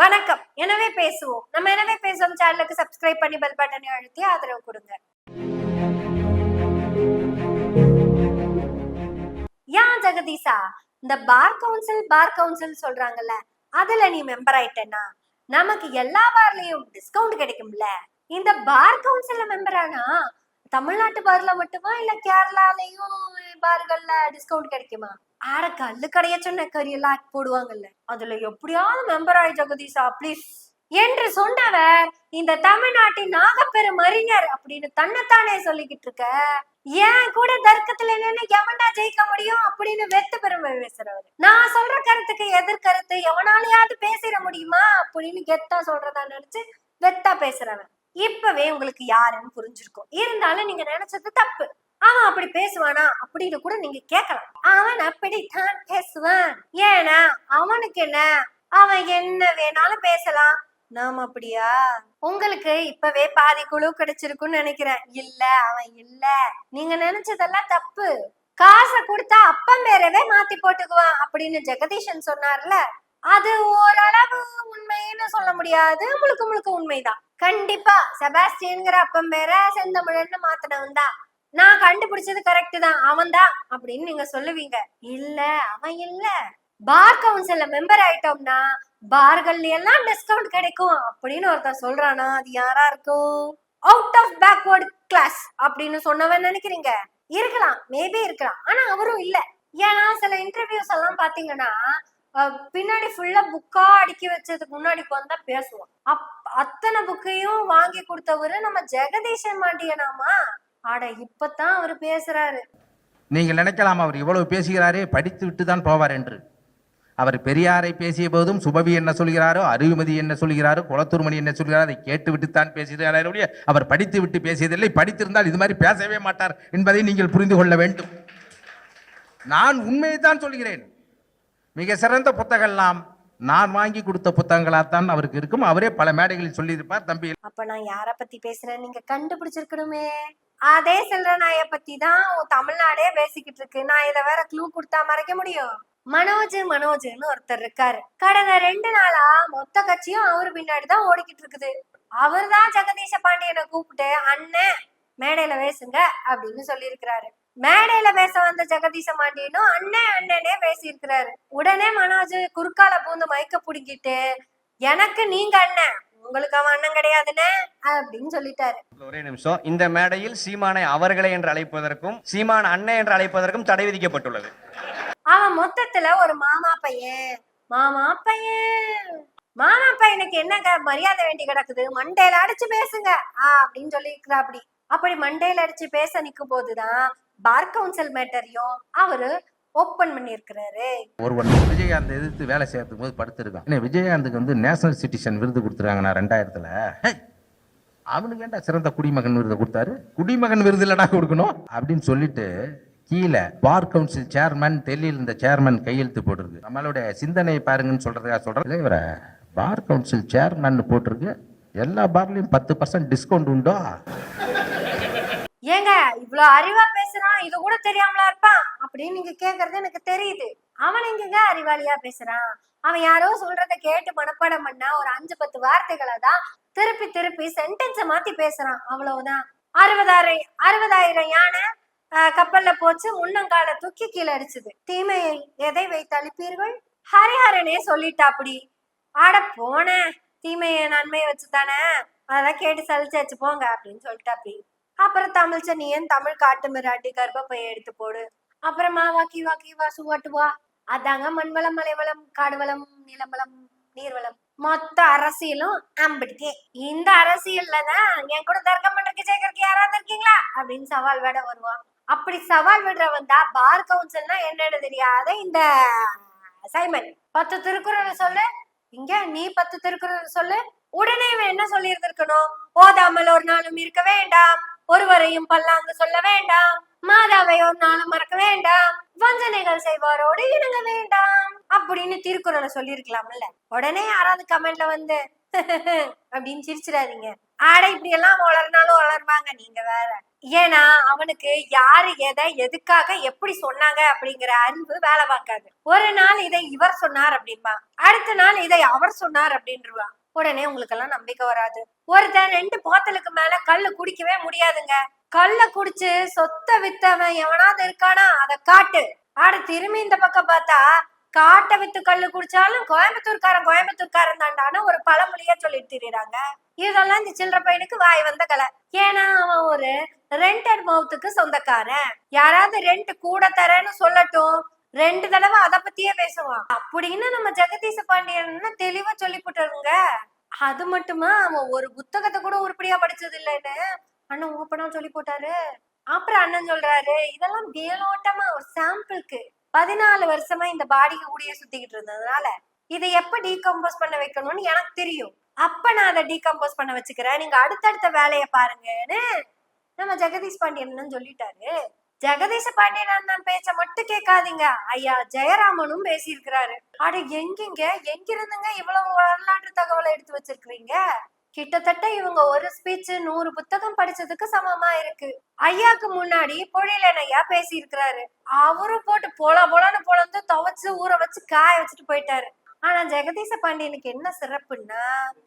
வணக்கம். எனவே பேசுவோம். நம்ம எனவே பேசுவோம். சேனலுக்கு சப்ஸ்கிரைப் பண்ணி பெல் பட்டனை அழுத்தி ஆதரவு கொடுங்க. ஏன் ஜெகதீஷா இந்த பார் கவுன்சில் பார் கவுன்சில் சொல்றாங்கல்ல அதுல நீ மெம்பர் ஆயிட்டேன்னா நமக்கு எல்லா பார்லயும் டிஸ்கவுண்ட் கிடைக்கும்ல? இந்த பார் கவுன்சில்ல மெம்பர் ஆனா தமிழ்நாட்டு பார்ல மட்டுமா? இல்ல கேரளாலயும் பார்கள்ல டிஸ்கவுண்ட் கிடைக்குமா? ஆட கல்லு கடைய சொன்ன கரியெல்லாம் போடுவாங்கல்ல. அதுல எப்படியாவது மெம்பர் ஆயி ஜெகதீஷா ப்ளீஸ் என்று சொன்னவர் இந்த தமிழ்நாட்டின் நாகப்பெரும் அறிஞர் அப்படின்னு தன்னைத்தானே சொல்லிக்கிட்டு இருக்க. ஏன் கூட தர்க்கத்துல நின்னு எவன்டா ஜெயிக்க முடியும் அப்படின்னு வெத்து பெருமை பேசுறவர் நான் சொல்ற கருத்துக்கு எதிர்கருத்து எவனாலையாவது பேசிட முடியுமா அப்படின்னு கெத்தா சொல்றதா நினைச்சு வெத்தா பேசுறவன். இப்பவே உங்களுக்கு யாருன்னு புரிஞ்சிருக்கும். இருந்தாலும் நீங்க நினைச்சது தப்பு. அவன் அப்படி பேசுவானா அப்படின்னு கூட நீங்க கேட்கலாம். அவன் அப்படித்தான் பேசுவான். ஏன்னா அவனுக்கு என்ன? அவன் என்ன வேணாலும் பேசலாம். நாம அப்படியா? உங்களுக்கு இப்பவே பாதி குழு கிடைச்சிருக்கும்னு நினைக்கிறேன். இல்ல அவன் இல்ல. நீங்க நினைச்சதெல்லாம் தப்பு. காசை கொடுத்தா அப்பம் வேறவே மாத்தி போட்டுக்குவான் அப்படின்னு ஜெகதீஷன் சொன்னார்ல. அது ஓரளவு உண்மைன்னு சொல்ல முடியாது. முழுக்க முழுக்க உண்மைதான். கண்டிப்பா. செபாஸ்டியன்ங்கிற அப்பம் பேர செந்தமிழன்னு மாத்தினவன் தான். நான் கண்டுபிடிச்சது கரெக்ட் தான். அவன் தான் அப்படின்னு நீங்க சொல்லுவீங்க. இல்ல அவன் இல்ல. பார் கவுன்சில்ல மெம்பர் ஆயிட்டோம்னா பார்கள் எல்லாம் டிஸ்கவுண்ட் கிடைக்கும் அப்படின்னு ஒருத்தன் சொல்றானா அது யாரா இருக்கும்? அவுட் ஆஃப் பேக்வர்ட் கிளாஸ் அப்படின்னு சொன்னவன் நினைக்கிறீங்க? இருக்கலாம். மேபி இருக்கலாம். ஆனா அவரும் இல்ல. ஏன்னா சில இன்டர்வியூஸ் எல்லாம் பாத்தீங்கன்னா பின்னாடி ஃபுல்லா புக்கா அடுக்கி வச்சதுக்கு முன்னாடி வந்தா பேசுவோம் அப் அத்தனை புக்கையும் வாங்கி கொடுத்தவரு நம்ம ஜெகதீஷன் மாட்டியனாமா ஆட இப்பதான் அவரு பேசுறாரு. நீங்கள் நினைக்கலாம் அவர் இவ்வளவு பேசுகிறாரே படித்து விட்டு தான் போவார் என்று. அவர் பெரியாரை பேசிய போதும் சுபவி என்ன சொல்கிறாரோ அருவிமதி என்ன சொல்கிறாரோ குளத்தூர்மணி என்ன சொல்கிறாரோ அதை கேட்டுவிட்டு தான் பேசுகிறாரே அவர் படித்து விட்டு பேசியதில்லை படித்திருந்தால் இது மாதிரி பேசவே மாட்டார் என்பதை நீங்கள் புரிந்து கொள்ள வேண்டும். நான் உண்மையை தான் சொல்கிறேன். மிக சிறந்த புத்தகம்லாம் நான் வாங்கி கொடுத்த புத்தகங்களாகத்தான் அவருக்கு இருக்கும். அவரே பல மேடைகளில் சொல்லியிருப்பார் தம்பி. அப்ப நான் யார பத்தி பேசுறேன் நீங்க கண்டுபிடிச்சிருக்கணுமே. அதே செல்வநாய பத்தி தான் தமிழ்நாடே பேசிக்கிட்டு இருக்கு. நான் இத வேற க்ளூ கொடுத்தா மறைக்க முடியும்? மனோஜ் மனோஜ்னு ஒருத்தர் இருக்காரு. கடந்த ரெண்டு நாளா மொத்த கட்சியும் அவரு பின்னாடி தான் ஓடிக்கிட்டு இருக்குது. அவர் தான் ஜெகதீஷ பாண்டியனை கூப்பிட்டு அண்ணன் மேடையில பேசுங்க அப்படின்னு சொல்லியிருக்கிறாரு. மேடையில பேச வந்த ஜெகதீச பாண்டியனும் அண்ணன் அண்ணனே பேசியிருக்கிறாரு. உடனே மனோஜ் குறுக்கால பூந்து மயக்க புடுங்கிட்டு எனக்கு நீங்க அண்ணன் உங்களுக்கு அவன் அண்ணன் கிடையாதுன்னு அப்படின்னு சொல்லிட்டாரு. ஒரே நிமிஷம். இந்த மேடையில் சீமானை அவர்களே என்று அழைப்பதற்கும் சீமான் அண்ணன் என்று அழைப்பதற்கும் தடை விதிக்கப்பட்டுள்ளது. அவன் மொத்தத்துல ஒரு மாமா பையன் மாமா பையன். மாமா பையனுக்கு என்னங்க மரியாதை வேண்டி கிடக்குது? மண்டையில அடிச்சு பேசுங்க அப்படின்னு சொல்லி அப்படி அப்படி மண்டையில அடிச்சு பேச நிற்கும் போதுதான் பார் கவுன்சில் மேட்டரையும் அவரு ஓப்பன் பண்ணியிருக்கிறாரு. ஒருவன் விஜயகாந்த் எதிர்த்து வேலை செய்யறதுக்கு போது படுத்திருக்கான். விஜயகாந்துக்கு வந்து நேஷனல் சிட்டிசன் விருது கொடுத்துருக்காங்க நான் ரெண்டாயிரத்துல அவனுக்கு வேண்டாம் சிறந்த குடிமகன் விருது கொடுத்தாரு? குடிமகன் விருது இல்லடா கொடுக்கணும்? அப்படின்னு சொல்லிட்டு கீழே பார் கவுன்சில் சேர்மேன் டெல்லியில் இந்த சேர்மேன் கையெழுத்து போட்டிருக்கு. நம்மளுடைய சிந்தனையை பாருங்கன்னு சொல்றதுக்காக சொல்றது இவரை பார் கவுன்சில் சேர்மேன் போட்டிருக்கு. எல்லா பார்லயும் பத்து பர்சன்ட் டிஸ்கவுண்ட் உண்டோ? ஏங்க இவ்வளவு அறிவா பேசுறான் இது கூட தெரியாமலா இருப்பான்? அப்படின்னு நீங்க கேக்குறது எனக்கு தெரியுது. அவன் எங்கங்க அறிவாளியா பேசுறான்? அவன் யாரோ சொல்றத கேட்டு மனப்பாடம் பண்ணா ஒரு அஞ்சு பத்து வார்த்தைகளை தான் திருப்பி திருப்பி சென்டென்ஸ மாத்தி பேசுறான். அவ்வளவுதான். அறுபதாயிரம் அறுபதாயிரம் யானை ஆஹ், கப்பல்ல போச்சு முன்னங்கால தூக்கி கீழே அடிச்சுது. தீமையை எதை வைத்து அழிப்பீர்கள் ஹரிஹரனே சொல்லிட்டாப்படி. ஆட போன தீமையை நன்மையை வச்சுதானே? அதெல்லாம் கேட்டு சலிச்சாச்சு போங்க அப்படின்னு சொல்லிட்டா அப்படி அப்புறம் தமிழ் ஏன் தமிழ் காட்டு மிராட்டி கர்ப்பப்பையை எடுத்து போடு. அப்புறமா வாக்கி வாக்கி வா சுவாட்டு வா அதாங்க மண்வளம் மலைவளம் காடுவளம் நிலவளம் நீர்வளம். மொத்த அரசியலும் அம்பிடுக்கே இந்த அரசியல்ல தான் என் கூட தர்க்கம் பண்றதுக்கு சேர்க்கறதுக்கு யாராவது இருக்கீங்களா? அப்படின்னு சவால் விட வருவான். அப்படி சவால் விடுறவன் தான் பார் கவுன்சில்னா என்னன்னு தெரியாத இந்த சைமன். பத்து திருக்குறள் சொல்லு. இங்க நீ பத்து திருக்குறள் சொல்லு. உடனே இவன் என்ன சொல்லி இருந்திருக்கணும் ஓதாமல் ஒரு நாளும் இருக்க வேண்டாம். ஒருவரையும் பல்லாங்கு சொல்ல வேண்டாம். மாதாவை ஒரு நாளும் மறக்க வேண்டாம். வஞ்சனைகள் செய்வாரோடு இணங்க வேண்டாம். அப்படின்னு திருக்குறளை சொல்லியிருக்கலாம்ல. உடனே யாராவது கமெண்ட்ல வந்து அப்படின்னு சிரிச்சிடாதீங்க. ஆட இப்படி எல்லாம் வளர்னாலும் வளர்வாங்க நீங்க வேற. ஏன்னா அவனுக்கு யாரு எதை எதுக்காக எப்படி சொன்னாங்க அப்படிங்கிற அறிவு வேலை பார்க்காது. ஒரு நாள் இதை இவர் சொன்னார் அப்படின்பா. அடுத்த நாள் இதை அவர் சொன்னார் அப்படின்றவா. உடனே உங்களுக்கு எல்லாம் நம்பிக்கை வராது. ஒருத்தன் ரெண்டு பாத்தலுக்கு மேல கல்லு குடிக்கவே முடியாதுங்க. கல்ல குடிச்சு சொத்த வித்தவன் எவனாவது இருக்கானா அத காட்டு. ஆட திரும்பி இந்த பக்கம் பார்த்தா காட்டை வித்து கல்லு குடிச்சாலும் கோயம்புத்தூர்காரன் கோயம்புத்தூர்காரன் தாண்டான்னு ஒரு பழமொழியா சொல்லிட்டு திரியறாங்க இதெல்லாம் இந்த சில்லற பையனுக்கு வாய் வந்த கலை. ஏன்னா அவன் ஒரு ரெண்டட் மவுத்துக்கு சொந்தக்காரன். யாராவது ரெண்ட் கூட தரேன்னு சொல்லட்டும் ரெண்டு தடவை அத பத்தியே பேசுவான். அப்படின்னு நம்ம ஜெகதீச பாண்டியன் தெளிவா சொல்லி போட்டாருங்க அது மட்டுமா? அவன் ஒரு புத்தகத்தை கூட உருப்படியா படிச்சது இல்லைன்னு. அண்ணன் ஓப்பனா சொல்லி போட்டாரு. அப்புறம் அண்ணன் சொல்றாரு இதெல்லாம் மேலோட்டமா ஒரு சாம்பிளுக்கு பதினாலு வருஷமா இந்த பாடிக்கு கூடிய சுத்திக்கிட்டு இருந்ததுனால இதை எப்ப டீகம்போஸ் பண்ண வைக்கணும்னு எனக்கு தெரியும். அப்ப நான் அதை டீகம்போஸ் பண்ண வச்சுக்கிறேன். நீங்க அடுத்தடுத்த வேலையை பாருங்கன்னு நம்ம ஜெகதீஷ் பாண்டியன் சொல்லிட்டாரு. ஜெகதீச பாண்டியன் அண்ணன் பேச்ச மட்டும் கேட்காதீங்க. ஐயா ஜெயராமனும் பேசியிருக்கிறாரு. அட எங்கிங்க? எங்கிருந்துங்க இவ்வளவு வரலாற்று தகவலை எடுத்து வச்சிருக்கிறீங்க? கிட்டத்தட்ட இவங்க ஒரு ஸ்பீச் நூறு புத்தகம் படிச்சதுக்கு சமமா இருக்கு. ஐயாக்கு முன்னாடி பொழிலன் ஐயா பேசி இருக்கிறாரு அவரும் போட்டு போல போலான்னு பொழந்து துவைச்சு ஊற வச்சு காய வச்சுட்டு போயிட்டாரு. ஆனா ஜெகதீச பாண்டியனுக்கு என்ன சிறப்புன்னா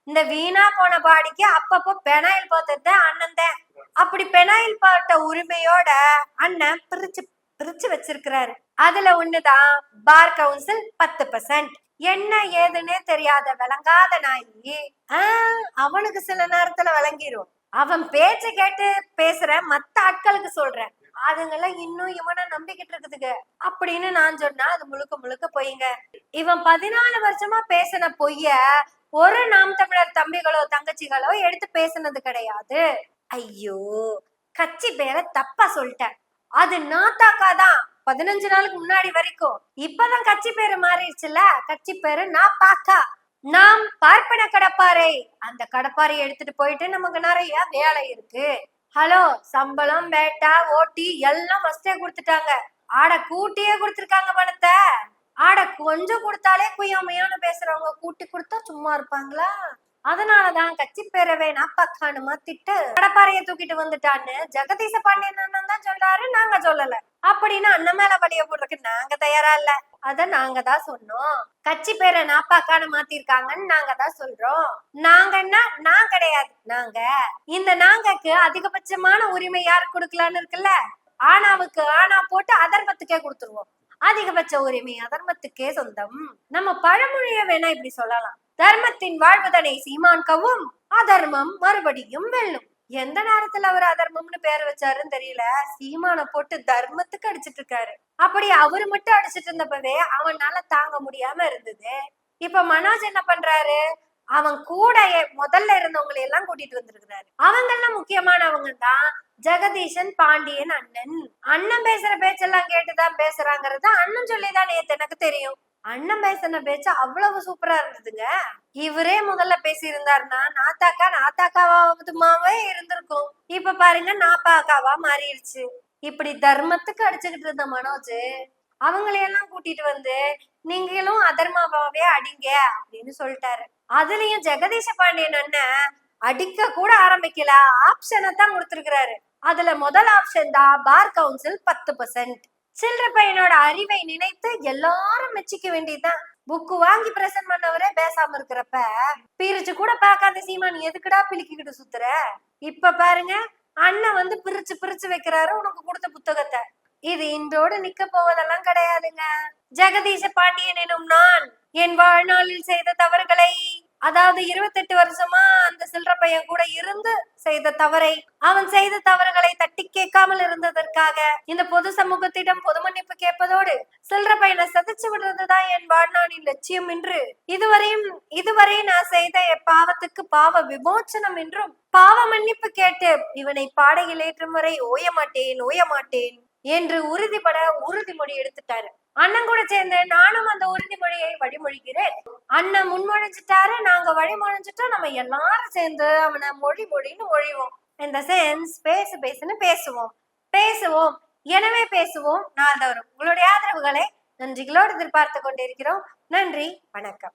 இந்த வீணா போன பாடிக்கு அப்பப்போ பெனாயில் பார்த்தது அண்ணன் தான். அப்படி பெனாயில் பாட்ட உரிமையோட அண்ணன் பிரிச்சு பிரிச்சு வச்சிருக்கிறாரு. அதுல ஒண்ணுதான் பார் கவுன்சில் பத்து பர்சன்ட் என்ன ஏதுன்னே தெரியாத விளங்காத நாயி ஆஹ் அவனுக்கு சில நேரத்துல விளங்கிரும். அவன் பேச்ச கேட்டு பேசுற மத்த ஆட்களுக்கு சொல்றேன். அதுங்கெல்லாம் இன்னும் இவனை நம்பிக்கிட்டு இருக்குதுங்க. அப்படின்னு நான் சொன்னா அது முழுக்க முழுக்க பொய்ங்க. இவன் பதினாலு வருஷமா பேசின பொய்ய ஒரு நாம் தமிழர் தம்பிகளோ தங்கச்சிகளோ எடுத்து பேசுனது கிடையாது. ஐயோ கட்சி பேரை தப்பா சொல்லிட்டேன். அது நாத்தாக்கா தான். பதினஞ்சு நாளுக்கு முன்னாடி வரைக்கும். இப்பதான் கட்சி பேரு மாறிடுச்சுல கட்சி பேரு நான் பாக்கா நாம் பார்ப்பன கடப்பாறை. அந்த கடப்பாறை எடுத்துட்டு போயிட்டு நமக்கு நிறைய வேலை இருக்கு. ஹலோ சம்பளம் பேட்டா ஓட்டி எல்லாம் ஃபர்ஸ்டே கொடுத்துட்டாங்க. ஆட கூட்டியே கொடுத்துருக்காங்க பணத்தை. ஆட கொஞ்சம் கொடுத்தாலே குயாமையான பேசுறவங்க கூட்டி கொடுத்தா சும்மா இருப்பாங்களா? அதனாலதான் கட்சி பேரவை நாப்பாக்கானு மாத்திட்டு கடப்பாறைய தூக்கிட்டு வந்துட்டான்னு ஜெகதீச பாண்டியன் அண்ணன் தான் சொல்றாரு நாங்க சொல்லல. அப்படின்னு அண்ணன் மேல வழிய போடுறதுக்கு நாங்க தயாரா இல்லை. அத நாங்க தான் சொன்னோம். கட்சி பேரை நாப்பாக்கான மாத்திருக்காங்கன்னு நாங்க தான் சொல்றோம் நாங்கன்னா நான் கிடையாது. நாங்க. இந்த நாங்கக்கு அதிகபட்சமான உரிமை யாரு கொடுக்கலான்னு இருக்குல்ல? ஆனாவுக்கு ஆனா போட்டு அதர்மத்துக்கே கொடுத்துருவோம். அதிகபட்ச உரிமை அதர்மத்துக்கே சொந்தம். நம்ம பழமொழிய வேணா இப்படி சொல்லலாம். தர்மத்தின் வாழ்வுதனை சீமான் கவும் அதர்மம் மறுபடியும் வெல்லும். எந்த நேரத்துல அவர் அதர்மம்னு பேர் வச்சாருன்னு தெரியல. சீமான போட்டு தர்மத்துக்கு அடிச்சிட்டு இருக்காரு. அப்படி அவரு மட்டும் அடிச்சிட்டு இருந்தப்பவே அவனால தாங்க முடியாம இருந்தது. இப்ப மனோஜ் என்ன பண்றாரு? அவன் கூட முதல்ல இருந்தவங்களை எல்லாம் கூட்டிட்டு வந்திருக்கிறாரு. அவங்க எல்லாம் முக்கியமானவங்க தான் ஜெகதீஷன் பாண்டியன் அண்ணன். அண்ணன் பேசுற பேச்செல்லாம் கேட்டுதான் பேசுறாங்கிறது அண்ணன் சொல்லிதான் நேத்து எனக்கு தெரியும். அண்ணன் பேசின பேச்சு அவ்வளவு சூப்பரா இருந்ததுங்க. இவரே முதல்ல பேசி இருந்தாருன்னா நாத்தாக்கா நாத்தாக்காவாவதுமாவே இருந்திருக்கும். இப்ப பாருங்க நாப்பாக்காவா மாறிடுச்சு இப்படி தர்மத்துக்கு அடிச்சுக்கிட்டு இருந்த மனோஜ் அவங்களையெல்லாம் கூட்டிட்டு வந்து நீங்களும் அதர்மாவாவே அடிங்க அப்படின்னு சொல்லிட்டாரு. அதுலயும் ஜெகதீஷ பாண்டியன் அண்ணன் அடிக்க கூட ஆரம்பிக்கல. ஆப்ஷனை தான் கொடுத்துருக்கிறாரு. அதுல முதல் ஆப்ஷன் தான் பார் கவுன்சில் பத்து பர்சன்ட் சில்லற பையனோட அறிவை நினைத்து எல்லாரும் மெச்சிக்க வேண்டியதுதான். புக்கு வாங்கி பிரசன்ட் பண்ணவரே பேசாம இருக்கிறப்ப பிரிச்சு கூட பார்க்காத சீமா நீ எதுக்குடா பிலிக்கிக்கிட்டு சுத்துற? இப்ப பாருங்க அண்ணன் வந்து பிரிச்சு பிரிச்சு வைக்கிறாரு உனக்கு கொடுத்த புத்தகத்தை. இது இன்றோடு நிக்க போவதெல்லாம் கிடையாதுங்க. ஜெகதீஷ பாண்டியன் எனும் நான் என் வாழ்நாளில் செய்த தவறுகளை அதாவது இருபத்தெட்டு வருஷமா அந்த சில்லற பையன் கூட இருந்து செய்த தவறை அவன் செய்த தவறுகளை தட்டி கேட்காமல் இருந்ததற்காக இந்த பொது சமூகத்திடம் பொது மன்னிப்பு கேட்பதோடு சில்லற பையனை சதிச்சு விடுறதுதான் என் வாழ்நாளின் லட்சியம் என்று இதுவரையும் இதுவரை நான் செய்த பாவத்துக்கு பாவ விமோச்சனம் என்றும் பாவ மன்னிப்பு கேட்டு இவனை பாடையில் ஏற்றும் வரை ஓய மாட்டேன் ஓய மாட்டேன் என்று உறுதிபட உறுதிமொழி எடுத்துட்டாரு. அண்ணன் கூட சேர்ந்து நானும் அந்த உறுதிமொழியை வழிமொழிகிறேன். அண்ணன் முன்மொழிஞ்சிட்டாரு நாங்க வழிமொழிஞ்சிட்டோம் நம்ம எல்லாரும் சேர்ந்து அவனை மொழி மொழின்னு ஒழிவோம் இந்த சென்ஸ் பேசு பேசுன்னு பேசுவோம். பேசுவோம். எனவே பேசுவோம். நாள்தோறும் உங்களுடைய ஆதரவுகளை நன்றிகளோடு எதிர்பார்த்து கொண்டிருக்கிறோம். நன்றி வணக்கம்.